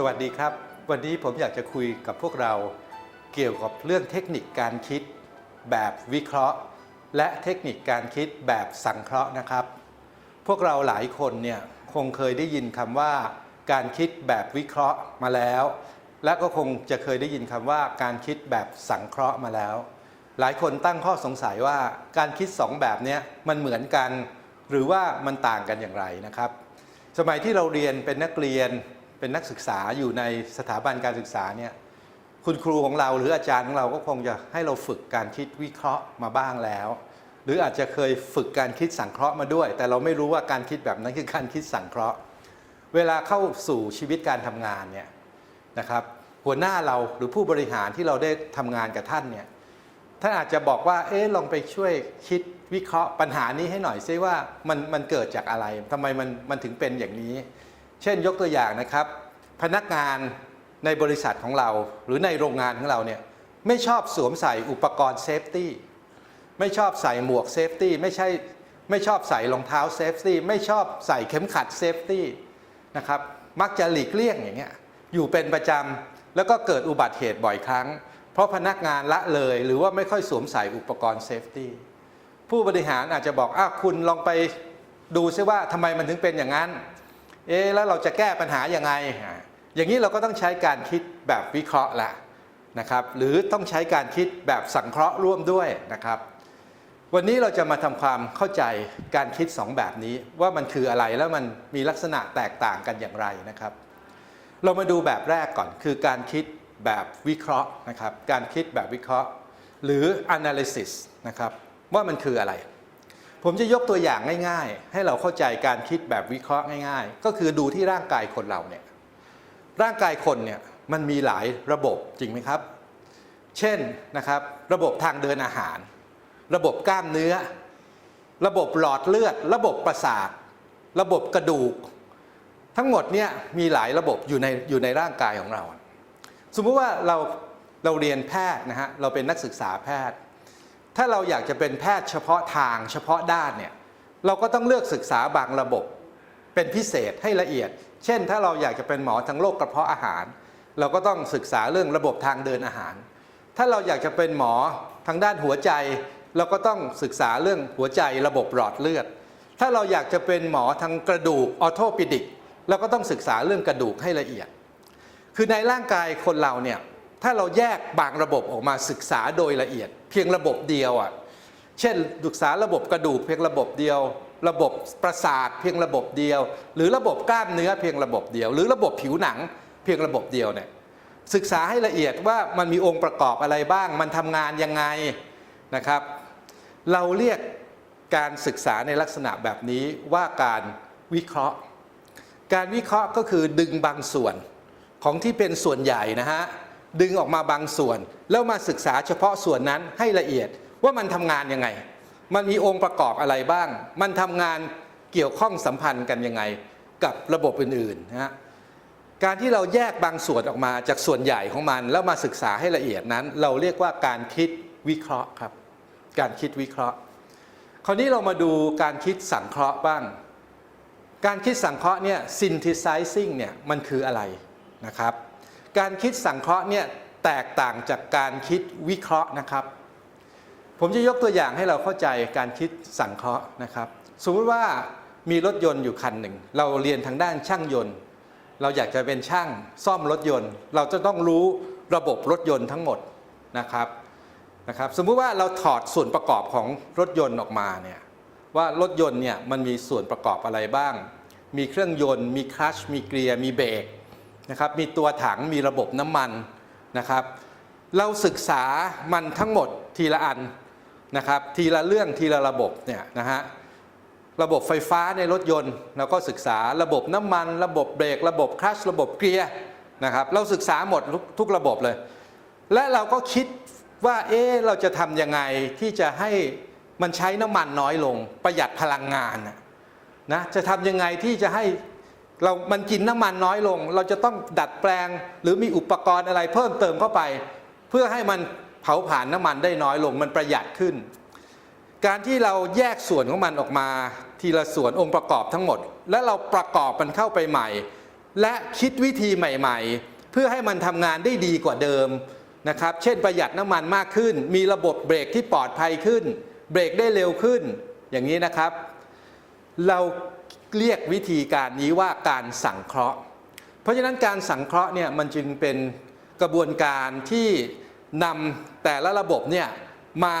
สวัสดีครับ วันนี้ผมอยากจะคุยกับพวกเราเกี่ยวกับเรื่องเทคนิคการคิดแบบวิเคราะห์ และเทคนิคการคิดแบบสังเคราะห์นะครับ พวกเราหลายคนเนี่ยคงเคยได้ยินคำว่า การคิดแบบวิเคราะห์มาแล้ว และก็คงจะเคยได้ยินคำว่า การคิดแบบสังเคราะห์มาแล้ว หลายคนตั้งข้อสงสัยว่าการคิดสองแบบเนี้ยมันเหมือนกัน หรือว่ามันต่างกันอย่างไรนะครับ สมัยที่เราเรียนเป็นนักเรียน เป็นนักศึกษาอยู่ในสถาบันการศึกษาเนี่ยคุณครูของเราหรืออาจารย์ของเราก็คงจะให้เราฝึกการคิดวิเคราะห์มาบ้างแล้ว หรืออาจจะเคยฝึกการคิดสังเคราะห์มาด้วย แต่เราไม่รู้ว่าการคิดแบบนั้นคือการคิดสังเคราะห์ เวลาเข้าสู่ชีวิตการทำงานเนี่ยนะครับหัวหน้าเราหรือผู้บริหารที่เราได้ทำงานกับท่านเนี่ยท่านอาจจะบอกว่าเอ๊ะลองไปช่วยคิดวิเคราะห์ปัญหานี้ให้หน่อยซิว่ามันมันเกิดจากอะไรทำไมมันมันถึงเป็นอย่างนี้ เช่นยกตัวอย่างนะครับ พนักงานในบริษัทของเรา หรือในโรงงานของเราเนี่ยไม่ชอบสวมใส่อุปกรณ์เซฟตี้ไม่ชอบใส่หมวกเซฟตี้ไม่ใช่ไม่ชอบใส่รองเท้าเซฟตี้ไม่ชอบใส่เข็มขัดเซฟตี้นะครับมักจะหลีกเลี่ยงอย่างเงี้ยอยู่เป็นประจำแล้วก็เกิดอุบัติเหตุบ่อยครั้ง เพราะพนักงานละเลยหรือว่าไม่ค่อยสวมใส่อุปกรณ์เซฟตี้ผู้บริหารอาจจะบอกอ้าคุณลองไปดูซิว่าทำไมมันถึงเป็นอย่างนั้น เอ๊แล้วเราจะแก้ปัญหายังไง อย่างนี้เราก็ต้องใช้การคิดแบบวิเคราะห์ละนะครับ หรือต้องใช้การคิดแบบสังเคราะห์ร่วมด้วยนะครับ วันนี้เราจะมาทำความเข้าใจการคิดสองแบบนี้ ว่ามันคืออะไรแล้วมันมีลักษณะแตกต่างกันอย่างไรนะครับ เรามาดูแบบแรกก่อนคือการคิดแบบวิเคราะห์นะครับ การคิดแบบวิเคราะห์ หรือ analysis นะครับว่ามันคืออะไร ผมจะยกตัวอย่างง่ายๆ ให้เราเข้าใจการคิดแบบวิเคราะห์ง่าย ๆ ก็คือดูที่ร่างกายคนเราเนี่ยร่างกายคนเนี่ยมันมีหลายระบบจริงไหมครับ เช่นนะครับระบบทางเดินอาหาร ระบบกล้ามเนื้อ ระบบหลอดเลือด ระบบประสาท ระบบกระดูก ทั้งหมดเนี่ยมีหลายระบบอยู่ในอยู่ในร่างกายของเรา สมมุติว่าเราเราเรียนแพทย์นะฮะเราเป็นนักศึกษาแพทย์ ถ้าเราอยากจะเป็นแพทย์เฉพาะทางเฉพาะด้านเนี่ยเราก็ต้องเลือกศึกษาบางระบบเป็นพิเศษให้ละเอียด เช่น ถ้าเราอยากจะเป็นหมอทางโรคกระเพาะอาหาร เราก็ต้องศึกษาเรื่องระบบทางเดินอาหาร ถ้าเราอยากจะเป็นหมอทางด้านหัวใจ เราก็ต้องศึกษาเรื่องหัวใจระบบหลอดเลือด ถ้าเราอยากจะเป็นหมอทางกระดูกออโทปิดิกเราก็ต้องศึกษาเรื่องกระดูกให้ละเอียด คือในร่างกายคนเราเนี่ย ถ้าเราแยกบางระบบออกมาศึกษาโดยละเอียด เพียงระบบเดียวอะเช่นศึกษาระบบกระดูกเพียงระบบเดียว ระบบประสาทเพียงระบบเดียว หรือระบบกล้ามเนื้อเพียงระบบเดียว หรือระบบผิวหนังเพียงระบบเดียวเนี่ยศึกษาให้ละเอียดว่ามันมีองค์ประกอบอะไรบ้าง มันทำงานยังไงนะครับ เราเรียกการศึกษาในลักษณะแบบนี้ว่าการวิเคราะห์ การวิเคราะห์ก็คือดึงบางส่วนของที่เป็นส่วนใหญ่นะฮะ ดึงออกมาบางส่วน แล้วมาศึกษาเฉพาะส่วนนั้นให้ละเอียดว่ามันทำงานยังไง มันมีองค์ประกอบอะไรบ้าง มันทำงานเกี่ยวข้องสัมพันธ์กันยังไงกับระบบอื่นๆนะฮะการที่เราแยกบางส่วนออกมาจากส่วนใหญ่ของมัน แล้วมาศึกษาให้ละเอียดนั้น เราเรียกว่าการคิดวิเคราะห์ครับ การคิดวิเคราะห์ คราวนี้เรามาดูการคิดสังเคราะห์บ้าง การคิดสังเคราะห์เนี่ย synthesizing เนี่ยมันคืออะไรนะครับ การคิดสังเคราะห์เนี่ยแตกต่างจากการคิดวิเคราะห์นะครับ ผมจะยกตัวอย่างให้เราเข้าใจการคิดสังเคราะห์นะครับ สมมติว่ามีรถยนต์อยู่คันหนึ่ง เราเรียนทางด้านช่างยนต์ เราอยากจะเป็นช่างซ่อมรถยนต์ เราจะต้องรู้ระบบรถยนต์ทั้งหมดนะครับนะครับ สมมุติว่าเราถอดส่วนประกอบของรถยนต์ออกมาเนี่ยว่ารถยนต์เนี่ยมันมีส่วนประกอบอะไรบ้าง มีเครื่องยนต์ มีคลัช มีเกียร์ มีเบรก นะครับมีตัวถังมีระบบน้ำมันนะครับ เราศึกษามันทั้งหมดทีละอันนะครับทีละเรื่องทีละระบบเนี่ยนะฮะระบบไฟฟ้าในรถยนต์เราก็ศึกษาระบบน้ำมัน ระบบเบรก ระบบคลัชระบบเกียร์นะครับเราศึกษาหมดทุกทุกระบบเลย และเราก็คิดว่าเอ๊เราจะทำยังไงที่จะให้มันใช้น้ำมันน้อยลง ประหยัดพลังงานนะนะจะทำยังไงที่จะให้ เรามันกินน้ำมันน้อยลง เราจะต้องดัดแปลงหรือมีอุปกรณ์อะไรเพิ่มเติมเข้าไป เพื่อให้มันเผาผลาญน้ำมันได้น้อยลงมันประหยัดขึ้น การที่เราแยกส่วนของมันออกมา ทีละส่วนองค์ประกอบทั้งหมด แล้วเราประกอบมันเข้าไปใหม่ และคิดวิธีใหม่ ๆ เพื่อให้มันทำงานได้ดีกว่าเดิมนะครับ เช่นประหยัดน้ำมันมากขึ้น มีระบบเบรกที่ปลอดภัยขึ้น เบรกได้เร็วขึ้น อย่างนี้นะครับ เราเรียกวิธีการนี้ว่าการสังเคราะห์ เพราะฉะนั้นการสังเคราะห์เนี่ยมันจึงเป็นกระบวนการที่นำแต่ละระบบเนี่ยมา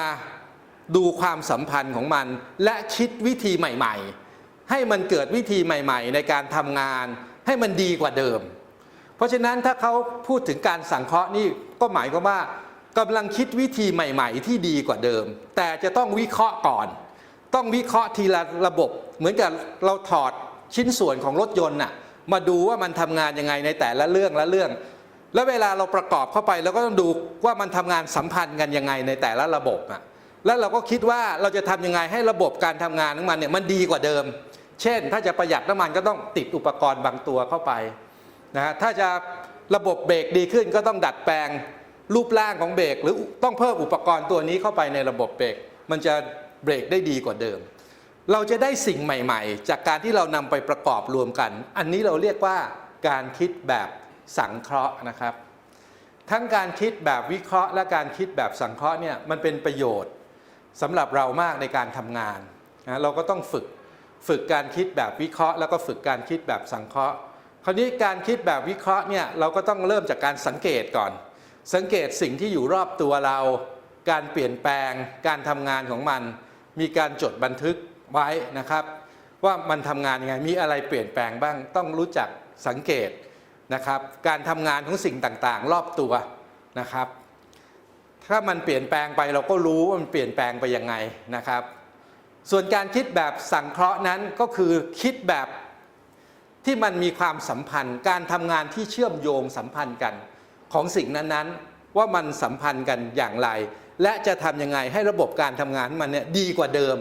ดูความสัมพันธ์ของมัน และคิดวิธีใหม่ ๆ ให้มันเกิดวิธีใหม่ ๆ ในการทำงานให้มันดีกว่าเดิม เพราะฉะนั้นถ้าเขาพูดถึงการสังเคราะห์นี่ก็หมายความว่ากำลังคิดวิธีใหม่ ๆ ที่ดีกว่าเดิม แต่จะต้องวิเคราะห์ก่อน ต้องวิเคราะห์ทีละระบบ เหมือนกับเราถอดชิ้นส่วนของรถยนต์น่ะมาดูว่ามันทำงานยังไงในแต่ละเรื่องละเรื่อง แล้วเวลาเราประกอบเข้าไปเราก็ต้องดูว่ามันทำงานสัมพันธ์กันยังไงในแต่ละระบบอะแล้วเราก็คิดว่าเราจะทำยังไงให้ระบบการทำงานของมันเนี่ยมันดีกว่าเดิม เช่น ถ้าจะประหยัดน้ำมันก็ต้องติดอุปกรณ์บางตัวเข้าไปนะฮะถ้าจะระบบเบรกดีขึ้นก็ต้องดัดแปลงรูปร่างของเบรกหรือต้องเพิ่มอุปกรณ์ตัวนี้เข้าไปในระบบเบรกมันจะ เบรกได้ดีกว่าเดิม เราจะได้สิ่งใหม่ ๆ จากการที่เรานำไปประกอบรวมกัน อันนี้เราเรียกว่าการคิดแบบสังเคราะห์นะครับ ทั้งการคิดแบบวิเคราะห์ และการคิดแบบสังเคราะห์เนี่ยมันเป็นประโยชน์สำหรับเรามากในการทำงานนะเราก็ต้องฝึกฝึกการคิดแบบวิเคราะห์ แล้วก็ฝึกการคิดแบบสังเคราะห์คราวนี้การคิดแบบวิเคราะห์เนี่ยเราก็ต้องเริ่มจากการสังเกตก่อน สังเกตสิ่งที่อยู่รอบตัวเรา การเปลี่ยนแปลง การทำงานของมัน มีการจดบันทึกไว้นะครับ ว่ามันทำงานยังไงมีอะไรเปลี่ยนแปลงบ้าง ต้องรู้จักสังเกตนะครับ การทำงานของสิ่งต่างๆ รอบตัวนะครับ ถ้ามันเปลี่ยนแปลงไปเราก็รู้ว่ามันเปลี่ยนแปลงไปยังไงนะครับ ส่วนการคิดแบบสังเคราะห์นั้นก็คือคิดแบบที่มันมีความสัมพันธ์ การทำงานที่เชื่อมโยงสัมพันธ์กันของสิ่งนั้นๆ ว่ามันสัมพันธ์กันอย่างไร และจะทำยังไงให้ระบบการทำงานมันเนี่ยดีกว่าเดิม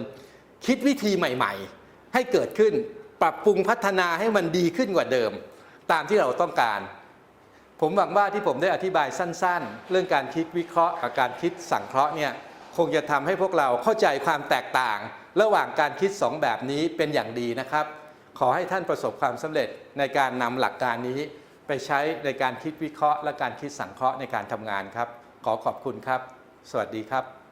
คิดวิธีใหม่ ๆ ให้เกิดขึ้นปรับปรุงพัฒนาให้มันดีขึ้นกว่าเดิม ตามที่เราต้องการ ผมหวังว่าที่ผมได้อธิบายสั้น ๆ เรื่องการคิดวิเคราะห์กับการคิดสังเคราะห์เนี่ยคงจะทำให้พวกเราเข้าใจความแตกต่าง ระหว่างการคิดสองแบบนี้เป็นอย่างดีนะครับ ขอให้ท่านประสบความสำเร็จในการนำหลักการนี้ ไปใช้ในการคิดวิเคราะห์ และการคิดสังเคราะห์ในการทำงานครับ ขอขอบคุณครับ สวัสดีครับ